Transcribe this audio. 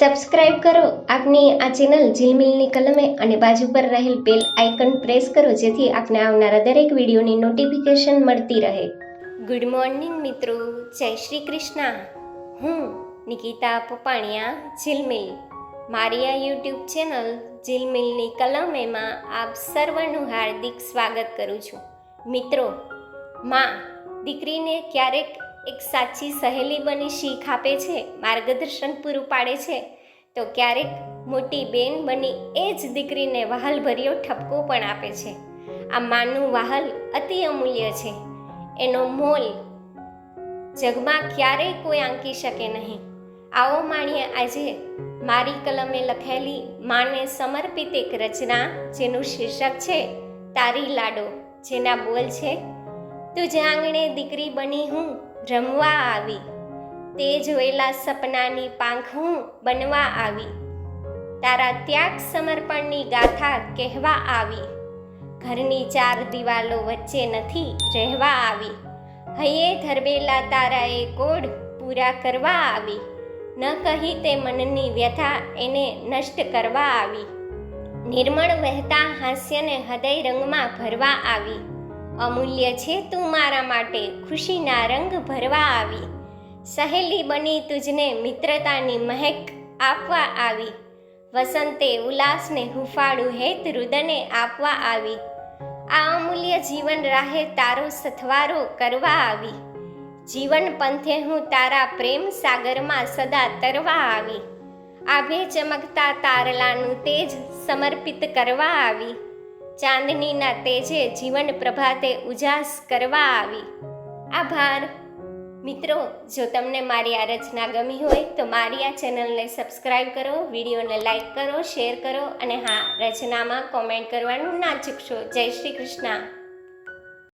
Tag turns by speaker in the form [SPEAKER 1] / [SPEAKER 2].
[SPEAKER 1] Subscribe કરો. આપની આ ચેનલ ઝીલમિલની કલમે અને બાજુ પર રહેલ બેલ આઇકન પ્રેસ કરો, જેથી આપને આવનારા દરેક વિડીયોની નોટિફિકેશન મળતી રહે. ગુડ મોર્નિંગ મિત્રો. જય શ્રી કૃષ્ણ. હું નિકિતા પપાણિયા ઝીલમિલ મારી આ યુટ્યુબ ચેનલ ઝિલમિલની કલમેમાં આપ સર્વનું હાર્દિક સ્વાગત કરું છું. મિત્રો, માં દીકરીને ક્યારેક એક સાચી સહેલી બની શીખ આપે છે, માર્ગદર્શન પૂરું પાડે છે, તો ક્યારેક મોટી બેન બની એ જ દીકરીને વહાલભર્યો ઠપકો પણ આપે છે. આ માનું વહાલ અતિ અમૂલ્ય છે. એનો મોલ જગમાં ક્યારેય કોઈ આંકી શકે નહીં. આવો માણીએ આજે મારી કલમે લખેલી માને સમર્પિત એક રચના જેનું શીર્ષક છે, તારી લાડો જેના બોલ છે તુજ આંગણે દીકરી બની હું રમવા આવી. તે જોયેલા સપનાની પાંખ હું બનવા આવી. તારા ત્યાગ સમર્પણની ગાથા કહેવા આવી. ઘરની ચાર દિવાલો વચ્ચે નથી રહેવા આવી. હૈયે ધરબેલા તારા એ કોડ પૂરા કરવા આવી. ન કહી તે મનની વ્યથા એને નષ્ટ કરવા આવી. નિર્મળ વહેતા હાસ્યને હૃદય રંગમાં ભરવા આવી. અમૂલ્ય છે તું મારા માટે ખુશીના રંગ ભરવા આવી. સહેલી બની તુજને મિત્રતાની મહેક આપવા આવી. વસંતે ઉલ્લાસને હુફાળું હેત રુદને આપવા આવી. આ અમૂલ્ય જીવન રાહે તારો સથવારો કરવા આવી. જીવન પંથે હું તારા પ્રેમ સાગરમાં સદા તરવા આવી. આભે ચમકતા તારલાનું તેજ સમર્પિત કરવા આવી. ચાંદનીના તેજે જીવન પ્રભાતે ઉજાસ કરવા આવી. આભાર. મિત્રો, જો તમને મારી આ રચના ગમી હોય તો મારી આ ચેનલને સબસ્ક્રાઈબ કરો, વિડીયોને લાઈક કરો, શેર કરો અને હા, રચનામાં કોમેન્ટ કરવાનું ના ચૂકશો. જય શ્રી કૃષ્ણ.